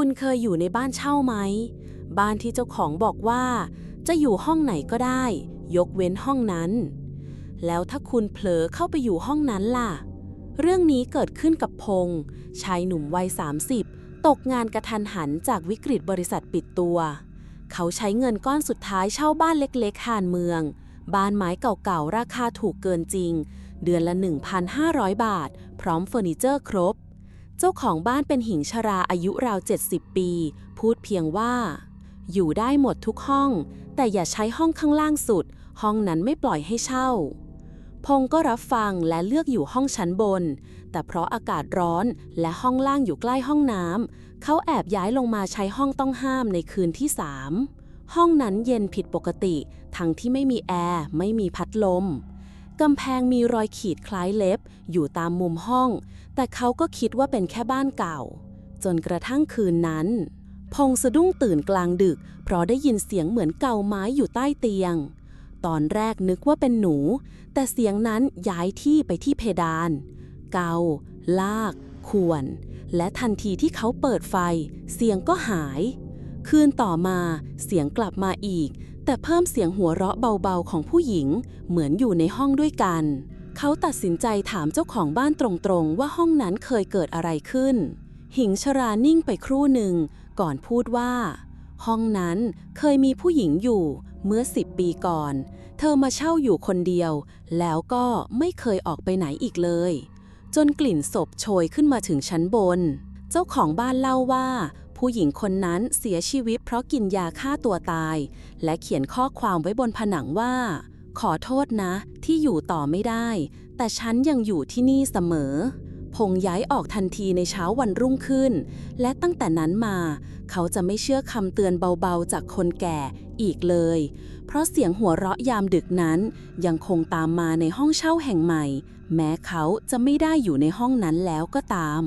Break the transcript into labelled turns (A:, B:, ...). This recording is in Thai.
A: คุณเคยอยู่ในบ้านเช่าไหม บ้านที่เจ้าของบอกว่า จะอยู่ห้องไหนก็ได้ ยกเว้นห้องนั้น แล้วถ้าคุณเผลอเข้าไปอยู่ห้องนั้นล่ะ เรื่องนี้เกิดขึ้นกับพงษ์ชายหนุ่มวัย 30 ตกงานกระทันหันจากวิกฤตบริษัทปิดตัว เขาใช้เงินก้อนสุดท้ายเช่าบ้านเล็กๆหานเมือง บ้านไม้เก่าๆ ราคาถูกเกินจริง เดือนละ 1,500 บาท พร้อมเฟอร์นิเจอร์ครบ เจ้าของบ้านเป็นหญิงชราอายุราว 70 ปี พูดเพียงว่า อยู่ได้หมดทุกห้อง แต่อย่าใช้ห้องข้างล่างสุด ห้องนั้นไม่ปล่อยให้เช่า พงก็รับฟังและเลือกอยู่ห้องชั้นบน แต่เพราะอากาศร้อนและห้องล่างอยู่ใกล้ห้องน้ำเขาแอบย้ายลงมาใช้ห้องต้องห้ามในคืนที่สามห้องนั้นเย็นผิดปกติ ทั้งที่ไม่มีแอร์ไม่มีพัดลม กำแพงมีรอยขีดคล้ายเล็บ อยู่ตามมุมห้อง แต่เขาก็คิดว่าเป็นแค่บ้านเก่า จนกระทั่งคืนนั้น พงสะดุ้งตื่นกลางดึก เพราะได้ยินเสียงเหมือนเกาไม้อยู่ใต้เตียง ตอนแรกนึกว่าเป็นหนู แต่เสียงนั้นย้ายที่ไปที่เพดาน เกา ลาก ข่วน และทันทีที่เขาเปิดไฟ เสียงก็หาย คืนต่อมาเสียงกลับมาอีก แต่เพิ่มเสียงหัวเราะเบาๆของผู้หญิง เหมือนอยู่ในห้องด้วยกัน เขาตัดสินใจถามเจ้าของบ้านตรงๆ ว่าห้องนั้นเคยเกิดอะไรขึ้น หิงชรานิ่งไปครู่หนึ่ง ก่อนพูดว่า ห้องนั้นเคยมีผู้หญิงอยู่เมื่อสิบปีก่อน เธอมาเช่าอยู่คนเดียว แล้วก็ไม่เคยออกไปไหนอีกเลย จนกลิ่นศพโชยขึ้นมาถึงชั้นบน เจ้าของบ้านเล่าว่า ผู้หญิงคนนั้นเสียชีวิตเพราะกินยาฆ่าตัวตาย และเขียนข้อความไว้บนผนังว่า ขอโทษนะที่อยู่ต่อไม่ได้ แต่ฉันยังอยู่ที่นี่เสมอ พงย้ายออกทันทีในเช้าวันรุ่งขึ้น และตั้งแต่นั้นมา เขาจะไม่เชื่อคำเตือนเบาๆจากคนแก่อีกเลย เพราะเสียงหัวเราะยามดึกนั้น ยังคงตามมาในห้องเช่าแห่งใหม่ แม้เขาจะไม่ได้อยู่ในห้องนั้นแล้วก็ตาม